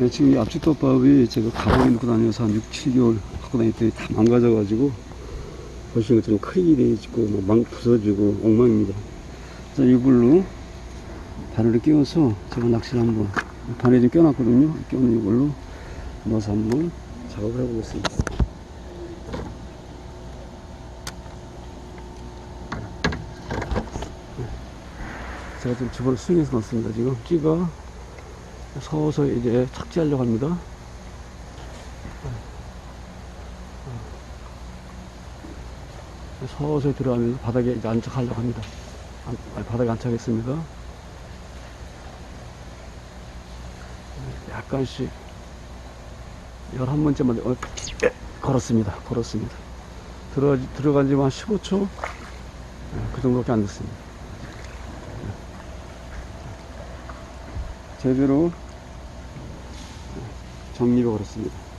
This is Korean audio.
네, 지금 이 압축덮밥이 제가 가방에 넣고 다녀서 한 6, 7개월 갖고 다녔더니 다 망가져가지고 보시는 것처럼 크랙이 돼 있고 막망 부서지고 엉망입니다. 그래서 이걸로 바늘을 끼워서 제가 낚시를 한번 바늘에 좀 껴놨거든요. 껴놓은 이걸로 넣어서 한번 작업을 해보겠습니다. 제가 지금 집어를 스윙해서 넣습니다. 지금 찌가 서서히 이제 착지하려고 합니다. 서서히 들어가면서 바닥에 이제 안착하려고 합니다. 안- 바닥에 안착했습니다. 약간씩 11번째만 어, 예, 걸었습니다. 걸었습니다. 들어, 들어간 지만 15초? 예, 그 정도밖에 안 됐습니다. 제대로 정리가 걸었습니다.